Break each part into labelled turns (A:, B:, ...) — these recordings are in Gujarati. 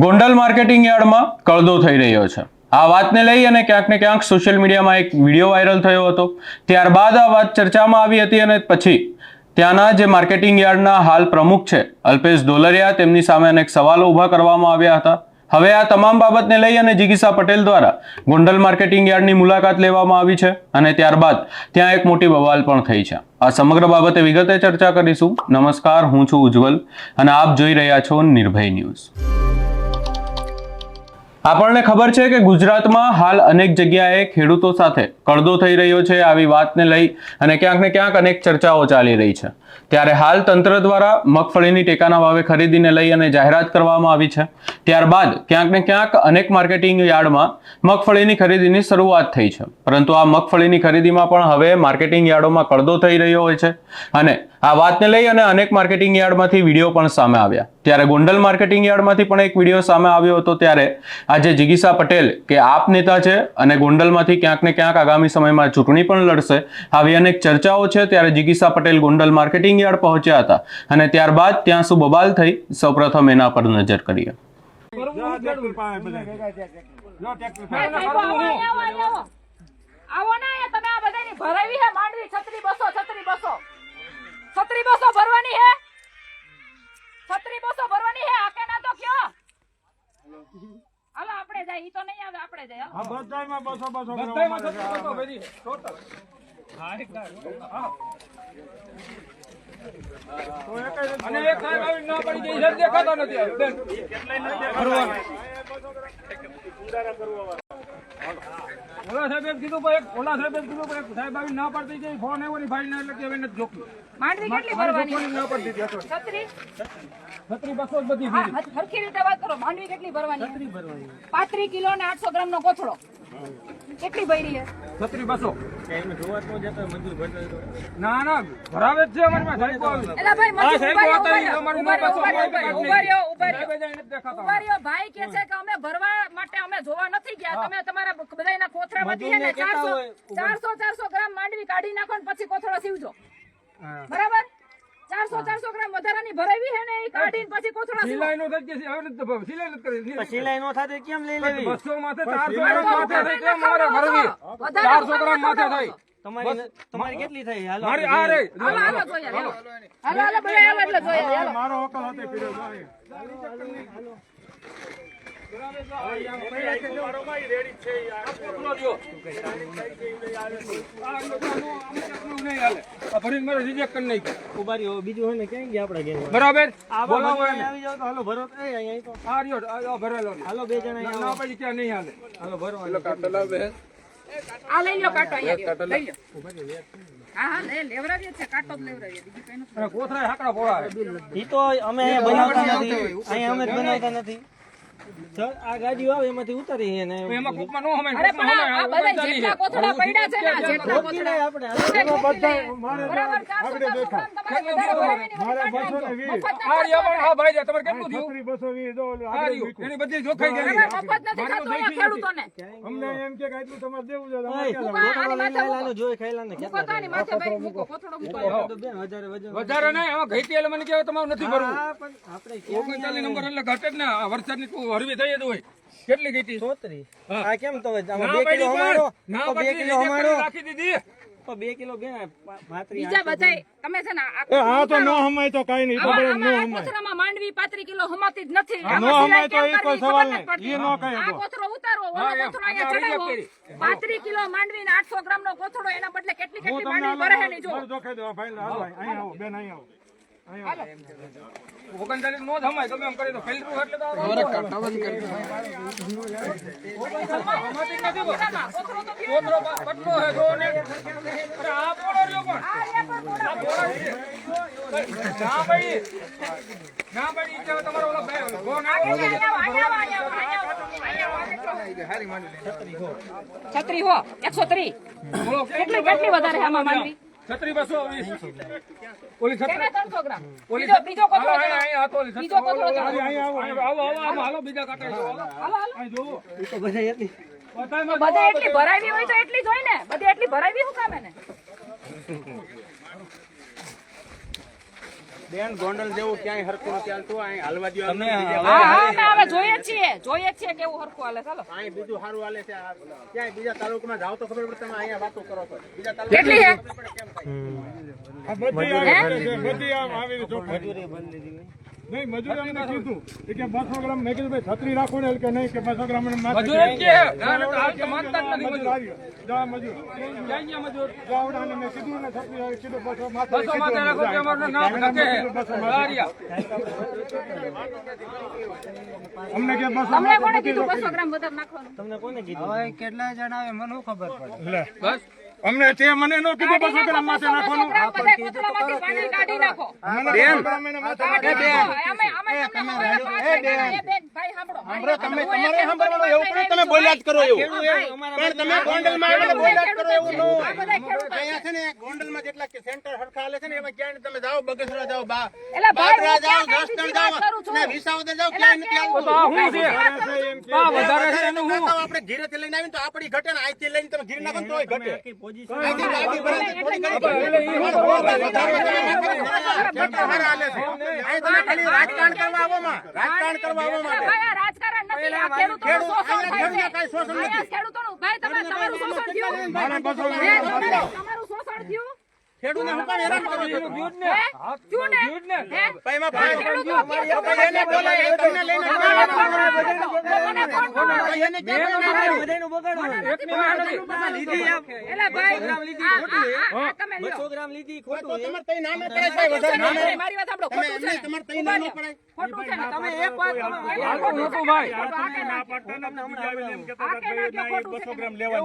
A: ગોંડલ માર્કેટિંગ યાર્ડમાં કળદો થઈ રહ્યો છે. આ વાતને લઈ અને ક્યાંક ને ક્યાંક સોશિયલ મીડિયામાં એક વીડિયો વાયરલ થયો હતો. ત્યારબાદ આ વાત ચર્ચામાં આવી હતી અને પછી ત્યાંના જે માર્કેટિંગ યાર્ડના હાલ પ્રમુખ છે, અલ્પેશ દોલરિયા, તેમની સામે અનેક સવાલો ઊભા કરવામાં આવ્યા હતા. હવે આ તમામ બાબતને લઈ અને જિગીસા પટેલ દ્વારા ગોંડલ માર્કેટિંગ યાર્ડની મુલાકાત લેવામાં આવી છે અને ત્યારબાદ ત્યાં એક મોટી બવાલ પણ થઈ છે. આ સમગ્ર બાબતે વિગતે ચર્ચા કરીશું. નમસ્કાર, હું છું ઉજ્જવલ અને આપ જોઈ રહ્યા છો નિર્ભય ન્યૂઝ. આપણને ખબર છે કે ગુજરાતમાં હાલ અનેક જગ્યાએ ખેડૂતો સાથે કડદો થઈ રહ્યો છે. આવી વાતને લઈ અને ક્યાંક ને ક્યાંક અનેક ચર્ચાઓ ચાલી રહી છે. ત્યારે હાલ તંત્ર દ્વારા મગફળીની ટેકાના ભાવે ખરીદીને લઈ અને જાહેરાત કરવામાં આવી છે. ત્યારબાદ ક્યાંક ને ક્યાંક અનેક માર્કેટિંગ યાર્ડમાં મગફળીની ખરીદીની શરૂઆત થઈ છે. પરંતુ આ મગફળીની ખરીદીમાં પણ હવે માર્કેટિંગ યાર્ડોમાં કડદો થઈ રહ્યો હોય છે. અને આ વાતને લઈ અને અનેક માર્કેટિંગ યાર્ડમાંથી વીડિયો પણ સામે આવ્યા ત્યારે ગોંડલ માર્કેટિંગ યાર્ડમાંથી પણ એક વીડિયો સામે આવ્યો હતો ત્યારે આજે જિગીસા પટેલ કે આપ નેતા છે અને ગોંડલમાંથી ક્યાંક ને ક્યાંક આગામી સમયમાં ચૂંટણી પણ લડશે આવી અનેક ચર્ચાઓ છે ત્યારે જિગીસા પટેલ ગોંડલ માર્કેટિંગ યાર્ડ પહોંચ્યા હતા અને ત્યારબાદ ત્યાં શું બબાલ થઈ સૌપ્રથમ એના પર નજર કરીએ
B: આવો ના તમે આ બધાની ભરાવી છત્રી બસો છત્રી બસો છત્રી બસો ભરવાની હે? છત્રી બસો ભરવાની હે? આકે ના તો કયો? હાલો આપણે જાય. ઈ તો નહીં આવે આપણે જાય.
C: આ બધાયમાં બસો બસો
D: બધાયમાં થતું હતું બધી, total. અને એક સાહેબ આવી ના પડી ગઈ છે, દેખાતો નથી બેન. ઓલા સાહેબે કીધું પણ એક- ઓલા સાહેબે કીધું પણ એક સાહેબ આવી ના પાડતી ગઈ, ફોન આવ્યો ને ના એટલે કે નથી જોખમી.
B: માંડવી કેટલી ભરવાની?
D: ના પાડતી હતી
B: છત્રી?
D: છત્રી બસો બધી.
B: હરખી રીતે વાત કરો. માંડવી કેટલી ભરવાની? પાંત્રી કિલો ને આઠસો ગ્રામ નો કોથળો. કેટલી ભરી
D: છત્રી બસો. ના ના ભરાવે જ છે અમારી પાસે સાહેબો
B: ભાઈ કે છે કે અમે ભરવા માટે અમે જોવા નથી ગયા. તમે તમારા બધાયના કોથળામાંથી છે ને ચારસો ચારસો ચારસો ગ્રામ માંડવી કાઢી નાખો ને પછી કોથળો સીવજો. બરાબર? ચારસો ચારસો ગ્રામ વધારાની ભરાવી છે ને એ કાઢીને પછી કોથળો
D: સિલાઈ નો થઈ ગઈ હવે નથી સિલાઈ નથી કરવી.
C: સિલાઈ નો થાય કેમ લઈ લેવી?
D: બસો માથે ચારસો ગ્રામ માથે કેમ મારે ભરવી.
B: વધારે
D: ચારસો ગ્રામ માથે થઈ
C: તમારી તમારી કેટલી થઈ? હાલો
D: મારી આ રે.
B: હાલો હાલો જોઈએ હાલો હાલો. હાલો. બધા એટલે જોઈએ
C: મારો વકલ હતો
D: ભરીને મારે રિજેક્ટ કરી નાખી.
C: ઊભા રહ્યો બીજું હોય ને ક્યાં ગયા આપડા ઘેર
D: બરાબર બોલાવો એને.
C: આવી જાવ તો હાલો ભરો. એ અહીંયા તો.
D: આ રહ્યો, આ- આ ભરેલો ને.
C: હાલો બે જણા
D: ક્યાં નહીં હાલે.
C: હાલો ભરો
B: આ લઈ લો કાંટો અહીંયા લઈ લો હા હા લે લેવરાવીએ છે કાંટો જ લેવરાવીએ. બીજું કઈ નથી.
D: અને હાકડા પોળાવે.
C: ઈ તો અમે અહીંયા બનાવતા નથી. અહીંયા અમે જ બનાવતા નથી. આ ગાડીઓ આવે એમાંથી ઉતારી અને
D: એમાં કોકમાં નો હમાય,
B: અરે પણ આ- આ બધા જેટલા કોથળા પડ્યા છે ને જેટલા કોથળા.
C: આપણે
B: બરાબર ચારસો ચારસો ગ્રામ તમારે વધારે ભરાવીને વળી કાઢી નાખજો. મફત
D: આ
B: નથી
D: પણ, હા ભાઈ તમારે કેટલું થયું?
C: છત્રી બસો વીસ દો ઓલું
D: આ
C: આગળ
D: રહ્યું.
C: મૂક્યું.
D: એની બધી જોખાઈ ગયેલી
B: મફત નથી ખાતું અહીંયા ખેડૂતોને.
C: અમને એમ કે આટલું તમારે દેવું છે તમારે
B: મૂકો, આની માથે મૂકો.
C: જોઈ ખાઈલા ને
B: મૂકો માથે ભાઈ મૂકો કોથળો મૂકો.
C: બેન હજારે વજન
D: વધારે નહીં, મને કહેવાય તમારું નથી ભરવું.
C: આપણે
D: નંબર એટલે ઘટે જ ને આ વરસાદની હરવી થઈ જતું હોય કેટલી ઘઈટી
C: ચોત્રીસ. આ કેમ તો બે કિલો અમારો?
D: ના
C: બે કિલો અમારો?
D: રાખી દીધી.
C: બે કિલો
B: બીજા બધાય તમે છે ને આ
C: આ તો નો હમાય તો કઈ નહીં
B: આમાં- આમાં આ માંડવી પાંત્રી કિલો હમાતી જ નથી.
C: નો હમાય તો એ કોઈ સવાલ નહીં.
B: નથી
C: નો કહે
B: આ
C: તો.
B: ઉતારો ઓલો અહીંયા ચડાવો કિલો માંડવી ને આઠસો ગ્રામ નો કોથળો એના બદલે કેટલી કેટલી માંડવી ભરે છે જો.
C: જો દો ભાઈ આવો બેન અહીં આવો અહીં આવો.
D: ઓગણચાલીસ નો એમ કરી દો ફેલરું એટલે તો
B: તો
D: હે, ને. અરે આ રહ્યો પણ.
B: આ.
D: ના. ના તમારો ઓલો.
B: છત્રી હો એકસો ત્રીસ કેટલી કેટલી વધારે છે આમાં માંડવી
D: છત્રી બસો ઓલી છત્રી.
B: બીજો કોથળો
D: હતો
B: બીજો કોથળો
D: આવો, આવો, હાલો, બીજા કાંટા હાલો.
B: હાલો
D: જોવો.
C: તો બધા એટલી
B: બધે એટલી ભરાવી હોય તો એટલી જોઈ ને. બધી એટલી ભરાવી હું કામે ને
E: બેન ગોંડલ જેવું ક્યાંય હરખું નથી ચાલતું અહીં હાલવા દ્યો
C: તમે
B: હા હા અમે હવે જોઈએ છીએ. જોઈએ છીએ કેવું હરખું હાલે ચાલો
E: અહીં બીજું સારું હાલે છે ક્યાંય બીજા તાલુકામાં જાઓ તો ખબર પડે તમે અહીંયા વાતો કરો છો. બીજા
B: કેટલી
F: નહીં મજૂર અમને કીધું. કે બસો ગ્રામ મેં કીધું ભાઈ છત્રી રાખો ને. કે નહીં કે બસો ગ્રામ
D: મજૂર
F: મેં કીધું ને છત્રી કીધું બસો
D: બસો માથે રાખો કે અમારું નામ લખે.
F: કીધું બસો માથે.
D: લારિયા.
F: અમને કે બસો
B: તમને કોને
F: કીધું
B: કીધું બસો ગ્રામ વધારે નાખવાનું?
C: તમને કોને કીધું? કેટલા જણા આવે મને ખબર પડે?
D: બસ.
F: અમને તે મને નો કીધું બસો ગ્રામ માથે નાખવાનું.
B: બેન, ભાઈ સાંભળો.
E: તમે
B: હું
E: તમારે સાંભળવાનું એવું પણ તમે બોલ્યા જ કરો એવું પણ તમે ગોંડલમાં આવીને બોલ્યા જ કરો એવું ન. અહીંયા છે ને ગોંડલમાં જેટલા કે સેન્ટર હરખા હાલે છે ને એમાં ક્યાં તમે જાઓ બગસરા જાઓ બા
B: ભાઈ,
E: જાઓ જસદણ જાઓ? ને વિસાવદર જાઓ ક્યાં નથી? આવતું.
D: તો હું છે બા વધારે છે એનું હું
E: આપણે ઘીરે થી લઈને આવીને તો આપણી ઘટે ને અહીંથી લઈને તમે ઘીર નાખો તોય ઘટે પોઝિશન સેન્ટર હારા હાલે છે. અહીં તમે ખાલી રાજકારણ કરવા આવો માં રાજકારણ કરવા આવો માટે
B: રાજકારણ નથી. આ ખેડૂતોનું શોષણ થાય છે. ખેડૂતોનું- ભાઈ, તમે- તમારું શોષણ થયું? તમારું શોષણ થયું?
E: હેરાન કરો છો
B: ને?
E: ભાઈ ભાઈ ભાઈ એને એ તમને લઈને.
B: એલા ભાઈ, તમે લ્યો.
C: બસો ગ્રામ લીધી ખોટું છે.
E: તમારે તઈ ના ન કરાય વધારે ના
B: મારી વાત સાંભળો.
E: તમે
B: ખોટું છે
E: તઈ.
B: ખોટું છે એક વાત
D: ભાઈ.
B: આ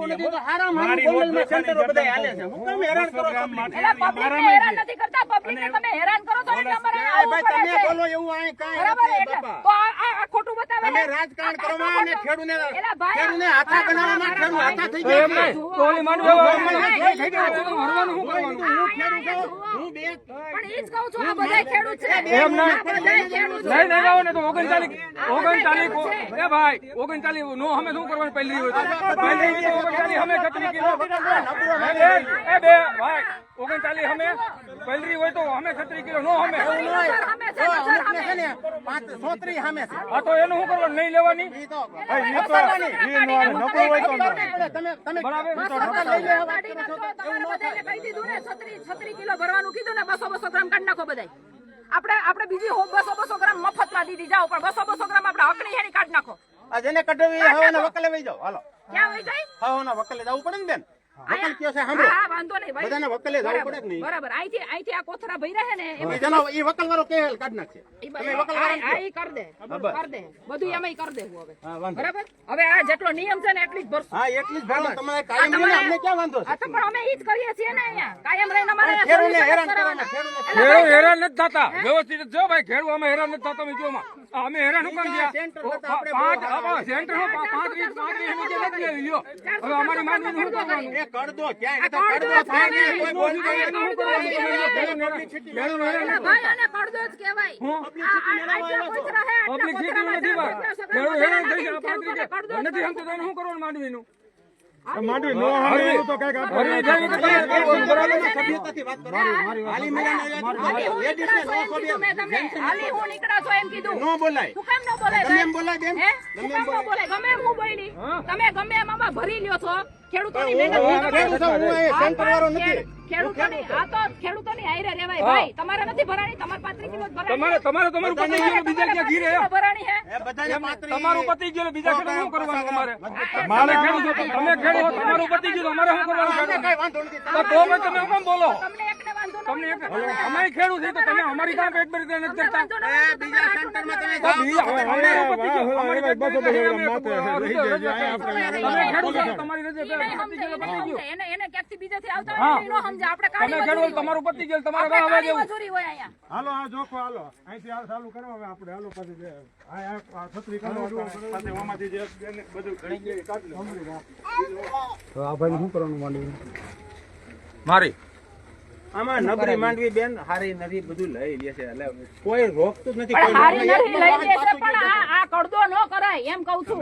B: ને?
E: હારામાં સેન્ટરો હાલે છે. હું હેરાન કરો public?
B: એલા હેરાન નથી કરતા પબ્લિકને તમે હેરાન કરો છો એટલે અમારે
E: એ
B: પડે
E: તમે બોલો એવું અહીં કાંઈ
B: બરાબર એટલે તો આ આ- આ ખોટું બતાવે
E: તમે રાજકારણ કરવામાં અને. ખેડૂને
B: ભાઈ,
E: ખેડૂને
B: આ-
E: હાથા
B: મારા-
E: બનાવવામાં હાથા થઈ ગયા
D: એમ
E: છે.
D: નહીં. તો ઓલી માંડવી વાળા
B: ભાઈ,
D: માંડવી
B: થઈ ગયા
D: હરવાનું શું કરવાનું?
B: આ અહીંયા જુઓ.
E: હું બે
B: પણ ઈ જ કહું છું, આ બધાય ખેડૂત છે.
D: એમ નહીં.
B: આ બધાય ખેડૂત છે.
D: લઈ નહીં આવો ને તો. એ ભાઈ અમે શું કરવાનું પહેલી હોય અમે એ બે ભાઈ ઓગણચાલીસ અમે પલરી હોય તો અમે છત્રીસ કિલો નો અમે
B: નજર સામે છે,
D: તો એનું શું કરવાનું? નહીં લેવાની?
E: ઈ તો તમે તમે
D: બરાબર
B: કાઢી નાખો, તમારે બધાયને કહી દીધું ને, છત્રી- છત્રી કિલો ભરવાનું કીધું ને, બસો બસો ગ્રામ કાઢી નાખો બધાય. આપણે આપણે બીજી બસો બસો ગ્રામ મફતમાં દીધી. જાઓ પણ બસો બસો ગ્રામ આપણે હકની હેની કાઢ નાખો.
E: આ જેને કઢવી હવે વકલે વહી જાઓ. હાલો.
B: ક્યાં વહી જાય?
E: હવે વકલે જવું પડે ને બેન. વકલ કયો છે સાંભળો.
B: હા, વાંધો નહીં ભાઈ.
E: બધાને વકલે જવું પડે કે નહીં?
B: બરાબર. અહીંથી અહીંથી આ કોથળા ભર્યા છે ને એમાં
E: જનો ઈ વકલ વાળો કે કાઢ નાખશે તમે વકલ
B: આ- આ ઈ કર દે. કર દે. બધું એમાં ઈ કર દેવું હવે. બરાબર? હવે આ જેટલો નિયમ છે ને એટલી જ ભરશું.
E: હા એટલી જ ભરો તમારે કાયમ રહીને અમને ક્યાં વાંધો છે?
B: પણ અમે ઈ જ કરીએ છીએ ને અહીંયા. કાયમ રહીને અમારે
E: પણ હેરાન
B: કરવાના.
E: કરવાના,
D: હેરાન નથી થતા. વ્યવસ્થિત જો ભાઈ ખેડૂ અમે હેરાન નથી થતા અમે હેરાન કામ પાંચ સેન્ટર પાંત્રીસ પાંત્રીસ એની નથી લેવી લ્યો. હવે અમારી માંગણી શું કરવાનું?
E: એ કરદો ક્યાં તો કરદો થાય ને કોઈ
D: તો તમે
E: કરો. ગમે એમ બોલાય ગમે
B: હું બોલી. તમે ગમે એમ ભરી લ્યો છો ખેડૂતોની મહેનત ખેડૂતોની આ તો ખેડૂતોની હારે રહેવાય ભાઈ તમારે નથી ભરાણી તમારે પાંત્રીસ કિલો
D: તમારે તમારે તમારું પતિ ગયેલું બીજા ક્યાં ઘી રહે
B: ભરાણી હે
E: એ બધાને પાંત્રીસ
D: તમારું પતિ ગયેલું બીજા ખેડૂત શું કરવાનું તમારે તમે ખેડૂત તમે ખેડૂત તમારું પતિ ગયું અમારે શું કરવાનું
E: અમને
D: ખેડૂત?
E: કાંઈ વાંધો નથી
D: તો તો તમે કેમ બોલો
B: તમને
D: તમને
B: હોય
D: ખેડૂત છે તો તમે અમારી કામ પેટ ભરી નથી કરતા
E: બીજા સેન્ટરમાં તમે
D: અમારું પતિ અમારી તમારી ગયેલું તમારું
B: અહીંયા.
F: હાલો આ જોખો હાલો. અહીંથી આ ચાલુ કરો હવે આપણે હાલો પછી બે આ આ- આ છત્રી કરો સાથે આમાંથી જે બેન બધું ઘણી ગઈ કાઢી લો. આ ભાઈ શું કરવાનું માંડ્યું?
D: મારી.
E: આમાં નબળી માંડવી બેન હારી નરી બધું લઈ લે છે એટલે કોઈ રોકતું જ નથી કોઈ
B: હારી
E: રોકતું
B: લઈ. લેશે પણ આ આ કડદો ન કરાય એમ કહું છું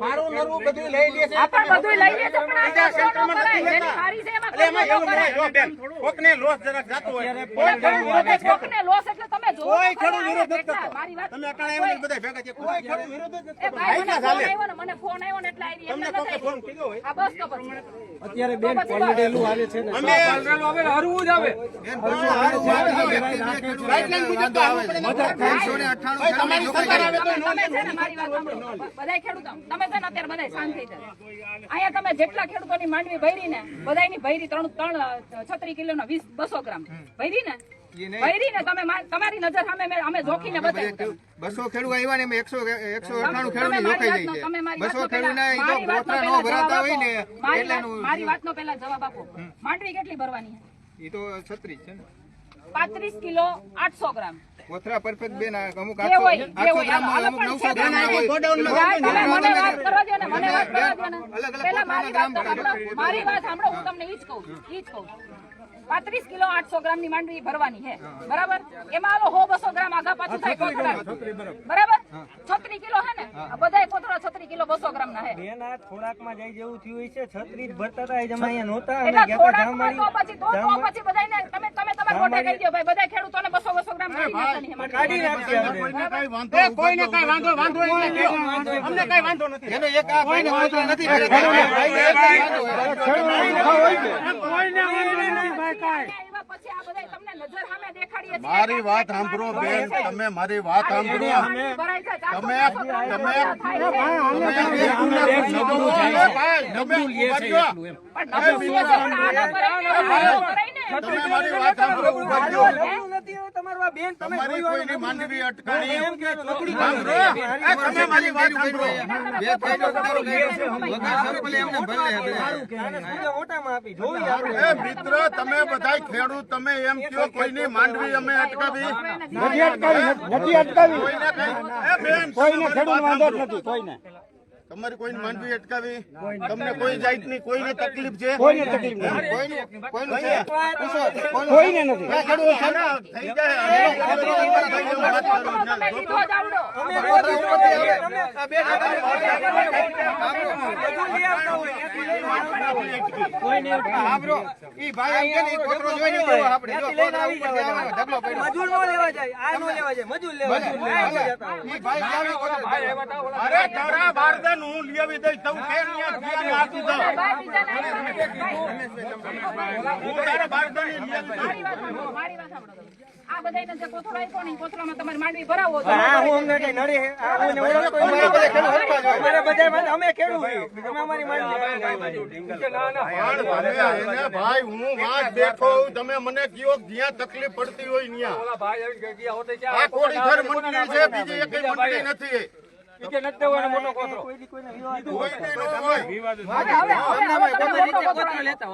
E: મારું નરવું બધું લઈ લે છે
B: આ બધું લઈ લે છે પણ આ કડદો ન કરાય. એની હારી છે એમાં
E: એમાં
B: ન
E: એવું
B: કરાય.
E: જો બેન, કોકને લોસ જરાક જાતો હોય.
B: કોકને લોસ એટલે તમે જો
E: કોઈ ખેડૂત વિરોધ નથી કરતો.
B: મારી વાત
E: તમે અટાણે આવીને બધા ભેગા છે. કોઈ ખેડૂત વિરોધ જ નથી
B: એ
E: કરતો.
B: ભાઈ મને ફોન આવ્યો ને મને ફોન આવ્યો ને એટલે આવી
E: તમને કોકે ફોન કીધો હોય?
B: આ બસ તો
C: અત્યારે બેન પલડેલું આવે છે ને.
E: અમે
D: હવે હરવું જ આવે.
E: ગાઈડલાઈન મુજબ તો આવે. તમારી સરકાર આવે તો
B: તમે છે ને મારી વાત સાંભળો. બધાય ખેડૂતો. તમે છે ને અત્યારે બધાય શાંત થઈ જાય અહીંયા તમે જેટલા ખેડૂતોની માંડવી ભરી ને બધાયની ભરી ત્રણ ત્રણ છત્રી કિલો નો વીસ બસો ગ્રામ. ભરી ને ભરી ને તમે તમારી નજર સામે અમે જોખીને બતાવ્યું.
G: બસો ખેડૂત આવ્યા ને એકસો એકસો અઠાણું ખેડૂત જોખાઈ જાય બસો ખેડૂત ના
B: પહેલા
G: નો ભરાતા હોય ને.
B: મારી વાત- વાતનો પહેલા જવાબ આપો. માંડવી કેટલી ભરવાની
G: એ તો છત્રીસ છે ને.
B: પાંત્રીસ કિલો આઠસો ગ્રામ.
G: ગોથરા પરફેક્ટ બેન અમુક આઠસો ગ્રામ અમુક નવસો ગ્રામ
B: ને, ને.
G: અલગ અલગ
B: મારી વાત સાંભળો. હું તમને ઈ જ કહું ઈ જ કહું. પાંત્રીસ કિલો આઠસો ગ્રામની માંડવી ભરવાની છે. બરાબર? એમાં આલો હો બસો ગ્રામ આગા પાછું થાય બરાબર? છત્રી કિલો હે ને? કોથળા છત્રી કિલો બસો ગ્રામ ના હે.
C: બેન આ થોડાકમાં જાય જેવું થયું છે છત્રી જ ભરતા હતા એ અહીંયા નહોતા
B: એટલે
C: ગયા હતા
B: તો પછી તો તો પછી બધાયને તમે તમે તમારા મોઢે કહી દો ભાઈ બધા બસો બસો ગ્રામ.
C: કાઢી નાખશે હવે.
E: એ કોઈને કાંઈ વાંધો વાંધો. અમને કાંઈ વાંધો નથી.
G: એનો એક આ ભાઈને ગોથરા નથી. ભરાતા.
B: એવા પછી આ બધાય તમને નજર સામે દેખાડીએ છીએ.
H: મારી વાત સાંભળો બેન તમે મારી વાત સાંભળો. તમે તમે મારી વાત સાંભળો
C: તમારું આ બેન તમે
H: તમારી કોઈની માંડવી અટકાણી
C: એમ કે ચોકડી
H: સાંભળો. તમે મારી વાત સાંભળો.
G: બે ફાયદો તમારો કહે છે. વગર સરપલે એમને ભરે છે.
C: આને આપી. જોઈ આપણે.
H: એ મિત્ર તમે બધાય ખેડૂત તમે એમ કયો કોઈની માંડવી અમે અટકાવી?
F: નથી અટકાવી નથી અટકાવી.
H: કોઈને કઈ?
F: કોઈને ખેડૂત વાંધો. નથી કોઈને.
H: તમારી કોઈની માંડવી અટકાવી તમને કોઈ જાતની કોઈને તકલીફ છે
F: કોઈને તકલીફ નથી
G: કોઈનું કોઈનું છે કોઈને
F: નથી
H: થઈ જાય
C: મજૂર લેવા જાય આ નો લેવા જાય મજૂર લેવા જાય
H: અરે તારા બારદાન હું લઈ આવી દઈશ તું કેમ આપી દઉં
B: બાર બીજાને આવ્યા.
H: હું તારા બારદાની લઈ આવી
B: તમે. આ બધાયને જે કોથળો આપ્યો ને, કોથળામાં તમારે માંડવી ભરાવો છો.
C: હું અમને કઈ નડે આ અમને ઓળખતો અમારે બધા અમે ખેડૂત તમે અમારી માંડવી
H: પણ તમે ભાઈ હું વાત બેઠો તમે મને કયો કે જ્યાં તકલીફ પડતી હોય
D: ત્યાં
H: આ
D: ક્યાં
H: કોડીધર મંડળી છે બીજી મંડળી નથી
D: ઈ નથી દેવાનો મોટો કોથળો
C: કોઈ કોઈને વિવાદ
H: હોય
B: હવે હવે હવે તમે મોટો કોથળો હવે તમે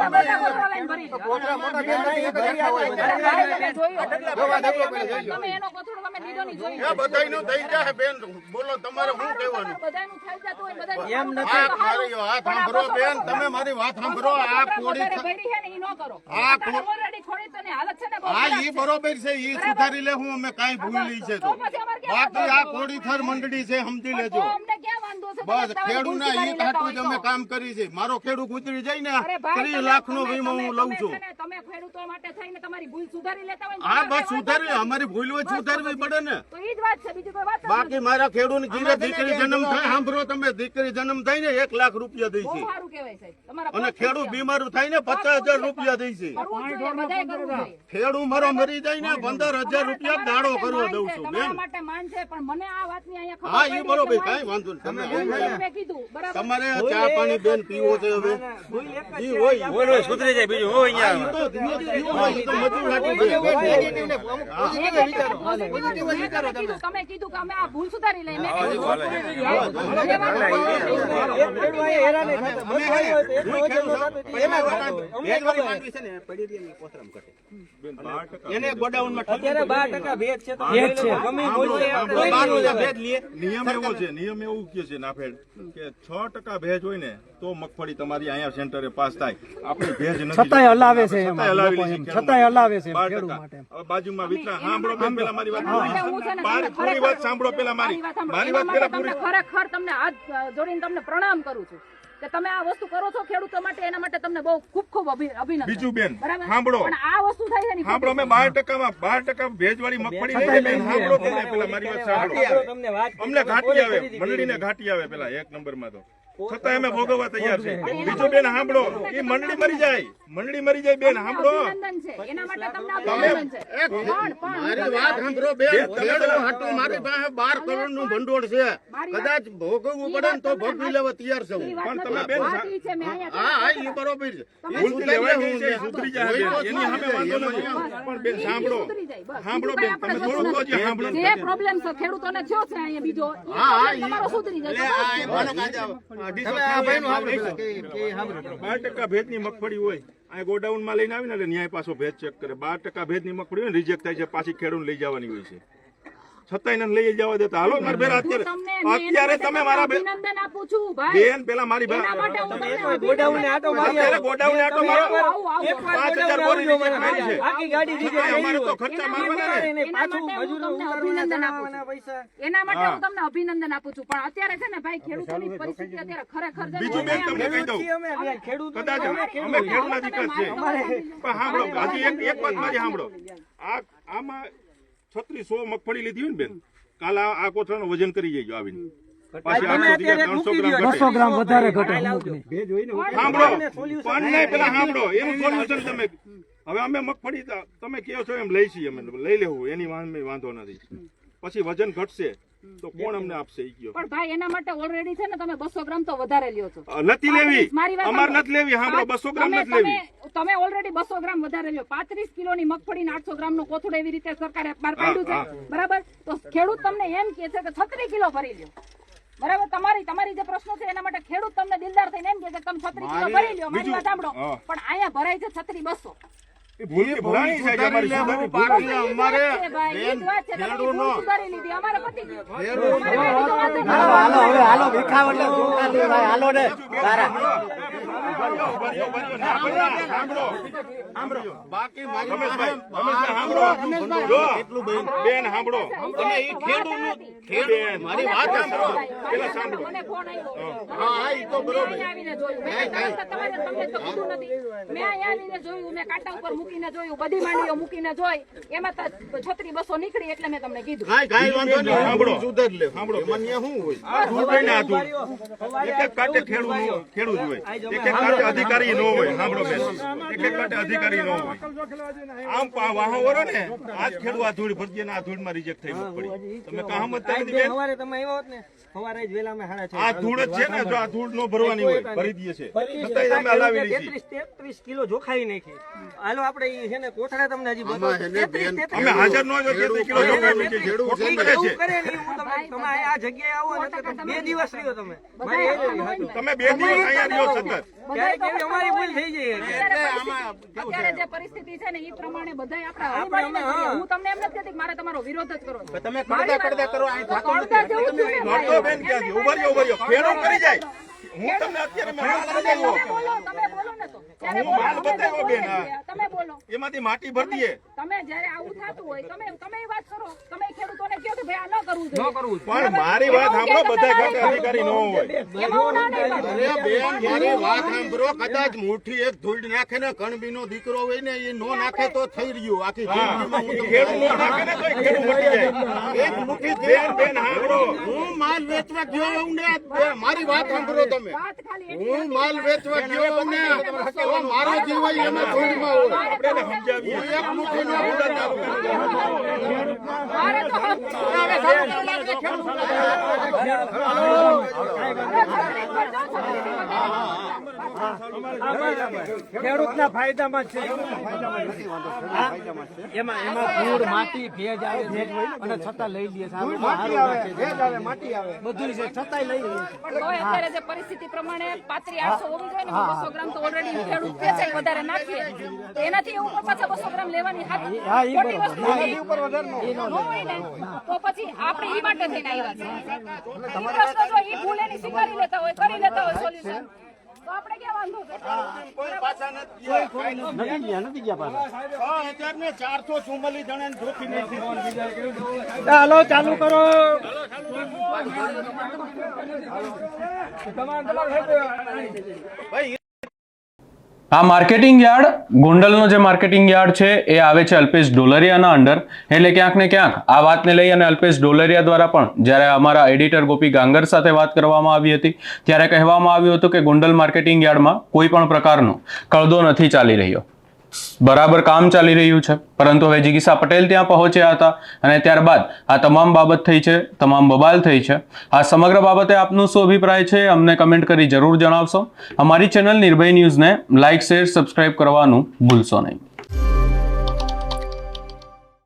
B: મોટા લઈને ભરી દો.
G: મોટા બેન નથી ભરી આવો
B: તમે જોયો.
G: જોવા ઢગલો પડ્યો જોઈ લો.
B: તમે એનો કોથળો તમે લીધો નહીં
H: એ બધાયનું થઈ જાય બેન બોલો તમારે શું કહેવાનું
B: બધાયનું થઈ જતું હોય, બધાયનું
C: એમ
B: નથી
H: આ મારી વાત સાંભળો બેન તમે મારી વાત સાંભળો આ કોડી
B: ને ઈ ન કરો.
H: આ
B: હાલત છે ને
H: આ ઈ બરોબર છે ઈ સુધારી લે હું અમે કાંઈ ભૂલી છે તો. બાકી આ? કોડીથર મંડળી છે સમજી લેજો? બસ ખેડૂ ના હિત હાટું જ અમે કામ કરી છે. મારો ખેડૂત ગુજરી જાય ને ત્રીસ લાખ નો વીમો હું લઉં છું.
B: તમે ખેડૂતો માટે થઈને તમારી ભૂલ સુધારી લેતા હોય
H: હા બસ
B: કઈ
H: સુધારવી અમારી ભૂલ હોય સુધારવી પડે ને.
B: તો ઈ જ વાત છે. બીજી કોઈ વાત
H: બાકી મારા ખેડૂત ઘીરે દીકરી જન્મ થાય. સાંભળો તમે દીકરી જન્મ થાય ને એક લાખ રૂપિયા દઈ છે.
B: સારું કહેવાય સાહેબ.
H: અને ખેડૂત બીમાર થાય ને પચાસ હજાર રૂપિયા દઈ છે. ખેડૂત મારો મરી જાય ને પંદર હજાર રૂપિયા દાડો કરવો દઉં છું. બેન.
B: માટે માન છે પણ મને આ વાતની અહીંયા ખબર
H: હા એ બરોબર કઈ વાંધો નહીં. તમે
B: કીધું બરાબર?
H: તમારે ચા પાણી બેન પીવો છે હવે. ઈ હોય
E: સુધરી જાય બીજું
H: હોય, ઈ
B: તમે કીધું, કે અમે આ ભૂલ સુધારી
E: એને ગોડાઉનમાં
C: અત્યારે બાર ટકા ભેજ છે ગમે
H: લઈએ. નિયમ એવો છે નિયમ એવું કે છે ને
I: આફેડ કે છ ટકા ભેજ હોય ને તો મગફળી તમારી અહીંયા સેન્ટરે પાસ થાય. આપણે ભેજ નથી.
C: છતાંય હલાવે છે
I: છતાંય
C: હલાવે છે
I: બાજુમાં વિતરા સાંભળો બેન પેલા મારી વાત પૂરી વાત સાંભળો પેલા મારી.
B: મારી વાત
I: પેલા પૂરી.
B: ખરેખર તમને હાથ જોડીને તમને પ્રણામ કરું છું કે તમે આ વસ્તુ કરો છો ખેડૂતો માટે એના માટે તમને બહુ ખૂબ ખૂબ અભિનંદન.
I: બીજું બેન, સાંભળો.
B: પણ આ વસ્તુ થાય છે ને
I: સાંભળો અમે બાર ટકામાં 12 ટકા ભેજવાળી મગફળી લઈ બેન સાંભળો પેલા પેલા મારી વાત સાંભળો.
C: તમને વાત
I: અમને ઘાટી આવે મંડળીને ઘાટી આવે પેલા એક નંબરમાં તો. છતાં અમે ભોગવવા તૈયાર છે બીજું બેન સાંભળો. એ મંડળી મરી જાય. મંડળી મરી જાય બેન સાંભળો. મારી વાત સાંભળો બેન. ખેડૂત મારી પાસે બાર કરોડનું ભંડોળ છે. કદાચ ભોગવવું પડે ને તો ભોગવી લેવા તૈયાર છે. પણ તમે બેન હા હા એ બરોબર છે. સુધરી જાય એની સામે વાંધો નથી. પણ બેન સાંભળો. સાંભળો બેન તમે
B: આપણે
I: તો જે સાંભળો.
B: જે પ્રોબ્લેમ છે ખેડૂતોને થયો છે અહીંયા બીજો. ઈ problem તમારો સુધરી જશે
I: બાર ટકા ભેજની મગફળી હોય આ ગોડાઉનમાં લઈને આવીને એટલે ન્યાય પાછો ભેજ ચેક કરે. બાર ટકા ભેજની મગફળી હોય રિજેક્ટ થાય છે પાછી ખેડૂત લઈ જવાની હોય છે. છતાંય એને લઈ જવા દેતા હાલો મારા
B: ભેર
I: અત્યારે અત્યારે તમે મારા બેન
B: અભિનંદન આપું છું ભાઈ
I: બેન પેલા મારી બેન
C: ગોડાઉને આટો મારી.
I: ગોડાઉને આટો
C: તમે
I: મારો. પાંચ હજાર
C: ગોડાઉને મને.
I: થઈ છે.
C: આખી ગાડી
I: છતાંય અમારે તો ખર્ચા મારવાના ને
C: એને પાછું
B: તમને અભિનંદન આપું છું.
C: પૈસા.
B: એના માટે
I: હું
B: તમને અભિનંદન આપું છું પણ અત્યારે છે ને ભાઈ ખેડૂતોની પરિસ્થિતિ અત્યારે ખરેખર છે
I: બીજું બેન તમને કહી દઉં
C: અમે,
I: કદાચ
C: અમે
I: અમે
C: ખેડૂત.
I: ખેડૂતના દીકરા છે પણ સાંભળો હજી એક એક વાત મારી સાંભળો આ આમાં છત્રીસ મગફળી લીધી હોય ને બેન કાલ આ કોથળાનું વજન કરી જઈજો આવીને. પાછી
C: તમે
I: આઠસો
C: અત્યારે
I: થી
C: મૂકી
I: ત્રણસો ગ્રામ
C: દ્યો.
I: ઘટે.
C: ગ્રામ વધારે ઘટે. અમુકની.
I: સાંભળો. પણ નહીં પેલા સાંભળો. એનું સોલ્યુશન તમે હવે અમે મગફળી તમે કહો છો એમ લઈ છીએ અમે. લઈ લેવું એની વાંધો નથી. પછી વજન ઘટશે તો કોણ અમને આપશે ઈ
B: પણ ભાઈ એના માટે ઓલરેડી છે ને તમે બસો ગ્રામ તો વધારે લ્યો છો.
I: નથી લેવી. અમારે નથી લેવી સાંભળો બસો ગ્રામ નથી લેવી.
B: તમે- ઓલરેડી બસો ગ્રામ વધારે લ્યો. પાંત્રીસ કિલોની મગફળી ને આઠસો ગ્રામ નો કોથળો એવી રીતે સરકારે બહાર પાડ્યું છે. બરાબર? તો ખેડૂત તમને એમ કે છે કે છત્રીસ કિલો ભરી લ્યો. બરાબર? તમારી તમારી જે પ્રશ્નો છે એના માટે ખેડૂત તમને દિલદાર થઈને એમ કે તમે છત્રી કિલો ભરી લ્યો મારી વાત સાંભળો. પણ અહીંયા ભરાય છે છત્રી બસો.
I: એ ભૂલથી ભરાણી છે કે અમારી સુધારી ભૂલ. છે.
B: અમારે લીધી અમારે પતી ગયું. અમારે બીજું વાત જ નથી.
C: હાલો હવે હાલો વિખાવ એટલે ધોકા ભાઈ હાલો ને તારા.
I: ભર્યો, ભર્યો, ભર્યો. ના, ભર્યા. સાંભળો. જો, બેન. સાંભળો. બેન, મારી વાત સાંભળો. પેલા સાંભળો.
B: તમારે તમને તો કીધું મેં અહીંયા જોયું, મેં કાંટા ઉપર મૂકીને જોયું, બધી માંડીઓ મૂકીને જોઈ. એમાં તો છત્રી બસો નીકળી એટલે મેં તમને કીધું.
I: કાંઈ કાંઈ વાંધો નહીં. સાંભળો. સાંભળો, બેન. આ ધૂળ હોય? આ ધૂળ. એક એક કાંટે ખેડૂત નો- હોય. એક એક કાંટે અધિકારી ન સાંભળો બેન એક એક કાંટે અધિકારી નો હોય. આમ પા- વાહો વરો ને આજ ખેડૂત આ ધૂળ ભરજે ને ધૂળમાં રિજેક્ટ થઈ પડી. તમે કાં સમજતા નથી
C: તમે આવ્યો ને સવારે જ વેલા અમે સાડા
I: આ ધૂળ જ છે ને જો આ ધૂળ નો ભરવાની હોય ભરી દઈએ છે. છતાંય અમે હલાવી લઈએ છીએ.
C: તેત્રીસ તેત્રીસ કિલો જોખાઈ નાખી. હાલો આપણે ઈ છે ને કોથળે તમને હજી બતાવું.
I: અમે હાજર નો જો તો કિલો જો કરે છે
C: એવું કરે ને હું તમને તમે આ જગ્યાએ આવો ને બે દિવસ રહ્યો તમે.
I: તમે બે દિવસ અહીંયા રહ્યો સતત.
C: ક્યારેક એવી અમારી ભૂલ થઈ જાય
B: અત્યારે જે પરિસ્થિતિ છે ને એ પ્રમાણે બધા આપણે
C: અમે, હું.
B: તમને એમ નથી કહેતી કે મારે તમારો વિરોધ જ કરો
E: તમે કડદા કડદા કરો અહીં
B: થાકો નથી.
I: નડતો બેન ક્યાંથી? ઊભા રહ્યો ફેરો કરી જાય. હું તમને અત્યારે.
B: બોલો તમે બોલો.
I: હું માલ બતાવ્યો બેન,
B: તમે બોલો.
I: એમાંથી માટી ભરી
B: તમે જ્યારે આવું થતું હોય તમે તમે વાત કરો. તમે ખેડૂતોને કહો કે ભાઈ આ ન કરવું જોઈએ.
I: પણ મારી વાત સાંભળો બધા ખાતે અધિકારી ન હોય
B: એમાં હું ના નહીં પાડું.
I: અરે બેન મારી વાત સાંભળો. કદાચ મુઠ્ઠી એક ધૂળ નાખે ને કણબીનો દીકરો હોય ને એ નો નાખે તો થઈ રહ્યું. આખી હું. ખેડૂત નો નાખે ને તોય ખેડૂત મટી જાય. એક મુઠ્ઠી બેન બેન સાંભળો હું માલ વેચવા ગયો ને મારી વાત સાંભળો તમે.
B: વાત ખાલી એટલી
I: હું માલ વેચવા ગયો ને તો મારો જીવ હોય એમાં હોય આપણે એને સમજાવીએ હું એક મુઠ્ઠી નો ઉડાડ આપું.
B: મારે તો હક- હવે જો, છત્રીથી વધારે.
C: ખેડૂતના ફાયદામાં છે એમાં એમાં ધૂળ માટી ભેજ આવે છે અને છતાં લઈ લઈએ સારું
G: માટી આવે ભેજ આવે માટી આવે
C: બધું છે છતાંય લઈ લઈએ
B: તોય અત્યારે જે પરિસ્થિતિ પ્રમાણે પાત્રી આઠસો હોવી જોઈએ ને બસો ગ્રામ તો ઓલરેડી કે છે વધારે નાખીએ. એનાથી ઉપર પાછા બસો ગ્રામ લેવાની હાથ- ખોટી વસ્તુ તો પછી આપણે ઈ માટે થઈને આવ્યા છે પ્રશ્ન જો ઈ ભૂલ એની સ્વીકારી લેતા હોય કરી લેતા હોય સોલ્યુશન
C: ચાલો ચાલુ કરો.
D: તમારે
A: આ માર્કેટિંગ યાર્ડ, ગોંડલનો જે માર્કેટિંગ યાર્ડ છે, એ આવે છે અલ્પેશ ડોલરિયાના અંડર એટલે ક્યાંક ને ક્યાંક આ વાતને લઈ અને અલ્પેશ ડોલરિયા દ્વારા પણ જ્યારે અમારા એડિટર ગોપી ગાંગર સાથે વાત કરવામાં આવી હતી, ત્યારે કહેવામાં આવ્યું હતું કે ગોંડલ માર્કેટિંગ યાર્ડમાં કોઈ પણ પ્રકારનો કળદો નથી ચાલી રહ્યો. બરાબર કામ ચાલી રહ્યું છે. પરંતુ હવે જિગીસા પટેલ ત્યાં પહોંચ્યા હતા અને ત્યારબાદ આ તમામ બાબત થઈ છે, તમામ બબાલ થઈ છે. આ સમગ્ર બાબતે આપનું શું અભિપ્રાય છે, અમને કમેન્ટ કરી જરૂર જણાવશો. અમારી ચેનલ નિર્ભય ન્યૂઝને લાઇક શેર, સબસ્ક્રાઇબ કરવાનું ભૂલશો નહીં.